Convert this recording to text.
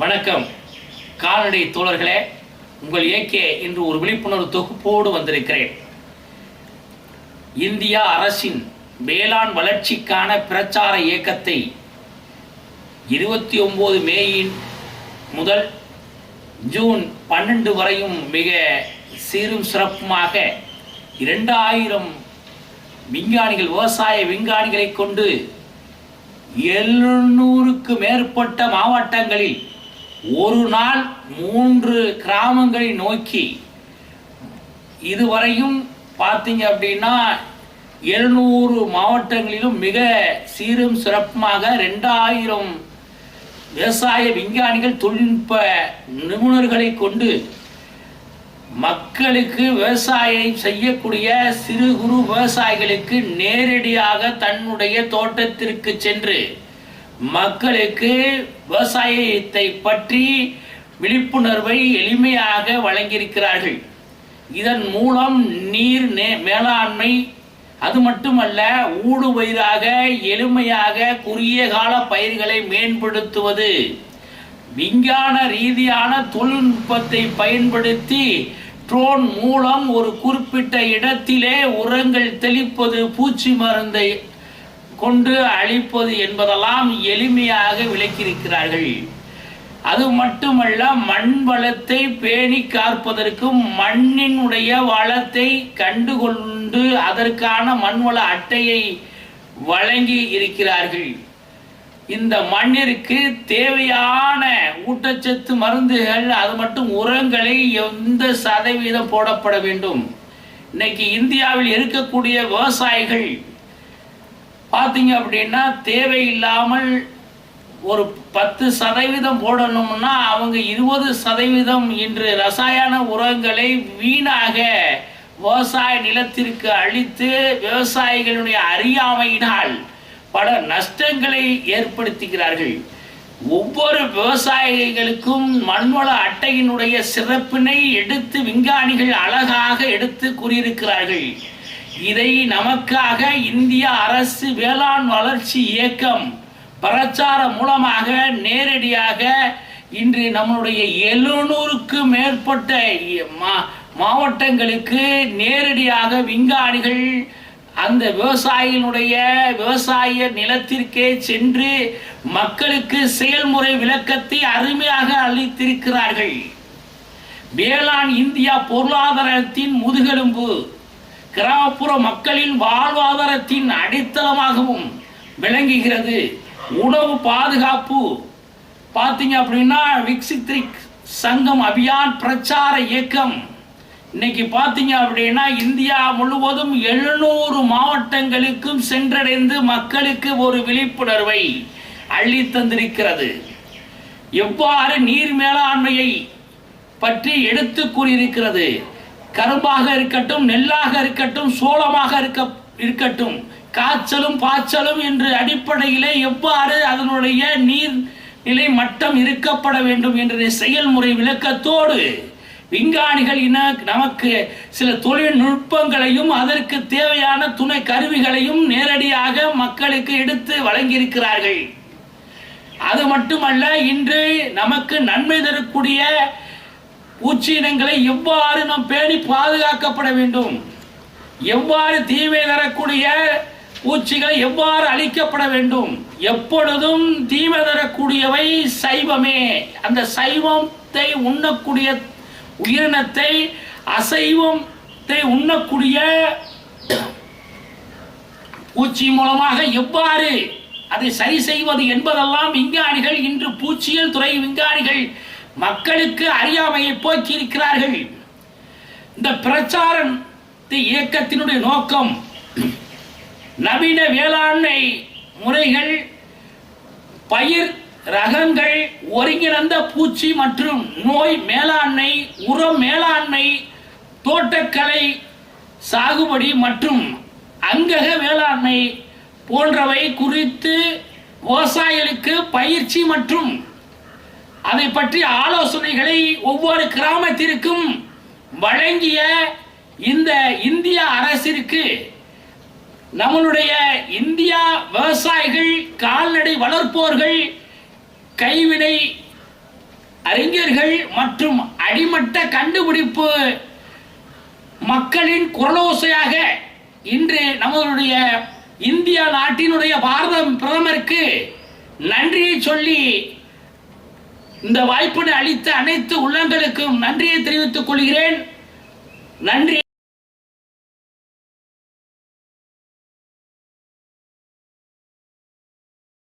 வணக்கம். கால்நடை தோழர்களே உங்கள் ஏகே இன்று ஒரு விழிப்புணர்வு தொகுப்போடு வந்திருக்கிறேன். இந்தியா அரசின் வேளாண் வளர்ச்சிக்கான பிரச்சார இயக்கத்தை இருபத்தி ஒன்பது மேயின் முதல் ஜூன் பன்னெண்டு வரையும் மிக சீரும் சிறப்புமாக இரண்டாயிரம் விஞ்ஞானிகள் விவசாய விஞ்ஞானிகளை கொண்டு எழுநூறுக்கு மேற்பட்ட மாவட்டங்களில் ஒரு நாள் மூன்று கிராமங்களை நோக்கி இதுவரையும் பார்த்தீங்க அப்படின்னா எழுநூறு மாவட்டங்களிலும் மிக சீரும் சிறப்புமாக ரெண்டாயிரம் விவசாய விஞ்ஞானிகள் தொழில்நுட்ப நிபுணர்களை கொண்டு மக்களுக்கு விவசாயம் செய்யக்கூடிய சிறு குறு விவசாயிகளுக்கு நேரடியாக தன்னுடைய தோட்டத்திற்கு சென்று மக்களுக்கு விவசாயத்தை பற்றி விழிப்புணர்வை எளிமையாக வழங்கியிருக்கிறார்கள். இதன் மூலம் நீர் நே- மேலாண்மை அது மட்டுமல்ல ஊடுபயிராக எளிமையாக குறுகிய கால பயிர்களை மேம்படுத்துவது. விஞ்ஞான ரீதியான தொழில்நுட்பத்தை பயன்படுத்தி ட்ரோன் மூலம் ஒரு குறிப்பிட்ட இடத்திலே உரங்கள் தெளிப்பது பூச்சி மருந்தை கொண்டு அழிப்பது என்பதெல்லாம் எளிமையாக விளக்கியிருக்கிறார்கள். அது மட்டுமல்ல மண் வளத்தை பேணி காப்பதற்கும் மண்ணினுடைய வளத்தை கண்டுகொண்டு அதற்கான மண்வள அட்டையை வழங்கி இருக்கிறார்கள். இந்த மண்ணிற்கு தேவையான ஊட்டச்சத்து மருந்துகள் அது மட்டும் உரங்களை எந்த சதவீதம் போடப்பட வேண்டும். இன்னைக்கு இந்தியாவில் இருக்கக்கூடிய விவசாயிகள் பார்த்தீங்க அப்படின்னா தேவையில்லாமல் ஒரு பத்து சதவீதம் போடணும்னா அவங்க இருபது சதவீதம் இன்று ரசாயன உரங்களை வீணாக விவசாய நிலத்திற்கு அளித்து விவசாயிகளுடைய அறியாமையினால் பல நஷ்டங்களை ஏற்படுத்துகிறார்கள். ஒவ்வொரு விவசாயிகளுக்கும் மண்வள அட்டையினுடைய சிறப்பினை எடுத்து விஞ்ஞானிகள் அழகாக எடுத்து கூறியிருக்கிறார்கள். இதை நமக்காக இந்திய அரசு வேளாண் வளர்ச்சி இயக்கம் பிரச்சாரம் மூலமாக நேரடியாக இன்று நம்மளுடைய எழுநூறுக்கு மேற்பட்ட மா- மாவட்டங்களுக்கு நேரடியாக விஞ்ஞானிகள் அந்த விவசாயிகளுடைய விவசாய நிலத்திற்கே சென்று மக்களுக்கு செயல்முறை விளக்கத்தை அருமையாக அளித்திருக்கிறார்கள். வேளாண் இந்தியா பொருளாதாரத்தின் முதுகெலும்பு. கிராமப்புற மக்களின் வாழ்வாதாரத்தின் அடித்தளமாகவும் விளங்குகிறது. உணவு பாதுகாப்பு. பார்த்தீங்க அப்படின்னா விக்சித்ரிக் சங்கம் அபியான் பிரச்சார இயக்கம். இன்னைக்கு பார்த்தீங்க அப்படின்னா இந்தியா முழுவதும் எழுநூறு மாவட்டங்களுக்கும் சென்றடைந்து மக்களுக்கு ஒரு விழிப்புணர்வை அள்ளி தந்திருக்கிறது. எவ்வாறு நீர் மேலாண்மையை பற்றி எடுத்து கூறியிருக்கிறது? கரும்பாக இருக்கட்டும் நெல்லாக இருக்கட்டும் சோளமாக இருக்க இருக்கட்டும் காய்ச்சலும் பாய்ச்சலும் என்று அடிப்படையிலே எவ்வாறு அதனுடைய நீர் நிலை மட்டம் இருக்கப்பட வேண்டும் என்ற செயல்முறை விளக்கத்தோடு விஞ்ஞானிகள் இன நமக்கு சில தொழில்நுட்பங்களையும் அதற்கு தேவையான துணை கருவிகளையும் நேரடியாக மக்களுக்கு எடுத்து வழங்கியிருக்கிறார்கள். அது மட்டுமல்ல இன்று நமக்கு நன்மை தரக்கூடிய பூச்சி இனங்களை எவ்வாறு நாம் பேணி பாதுகாக்கப்பட வேண்டும்? எவ்வாறு தீமை தரக்கூடிய பூச்சிகள் எவ்வாறு அழிக்கப்பட வேண்டும்? எப்பொழுதும் தீமை தரக்கூடியவை சைவமே. அந்த சைவத்தை உண்ணக்கூடிய உயிரினத்தை அசைவத்தை உண்ணக்கூடிய பூச்சி மூலமாக எவ்வாறு அதை சரி செய்வது என்பதெல்லாம் விஞ்ஞானிகள் இன்று பூச்சியல் துறை விஞ்ஞானிகள் மக்களுக்கு அறியாமையை போக்கி இருக்கிறார்கள் இந்த பிரச்சாரம் இயக்கத்தினுடைய நோக்கம் நவீன வேளாண்மை முறைகள் பயிர் ரகங்கள் ஒருங்கிணைந்த பூச்சி மற்றும் நோய் மேலாண்மை உரம் மேலாண்மை தோட்டக்கலை சாகுபடி மற்றும் அங்கக வேளாண்மை போன்றவை குறித்து விவசாயிகளுக்கு பயிற்சி மற்றும் அதை பற்றி ஆலோசனைகளை ஒவ்வொரு கிராமத்திற்கும் வழங்கிய இந்த இந்திய அரசிற்கு நம்மளுடைய இந்தியா விவசாயிகள் கால்நடை வளர்ப்போர்கள் கைவினை அறிஞர்கள் மற்றும் அடிமட்ட கண்டுபிடிப்பு மக்களின் குரலோசையாக இன்று நம்மளுடைய இந்தியா நாட்டினுடைய பாரத பிரதமருக்கு நன்றியை சொல்லி இந்த வாய்ப்பினை அளித்த அனைத்து உள்ளங்களுக்கும் நன்றியை தெரிவித்துக் கொள்கிறேன். நன்றி.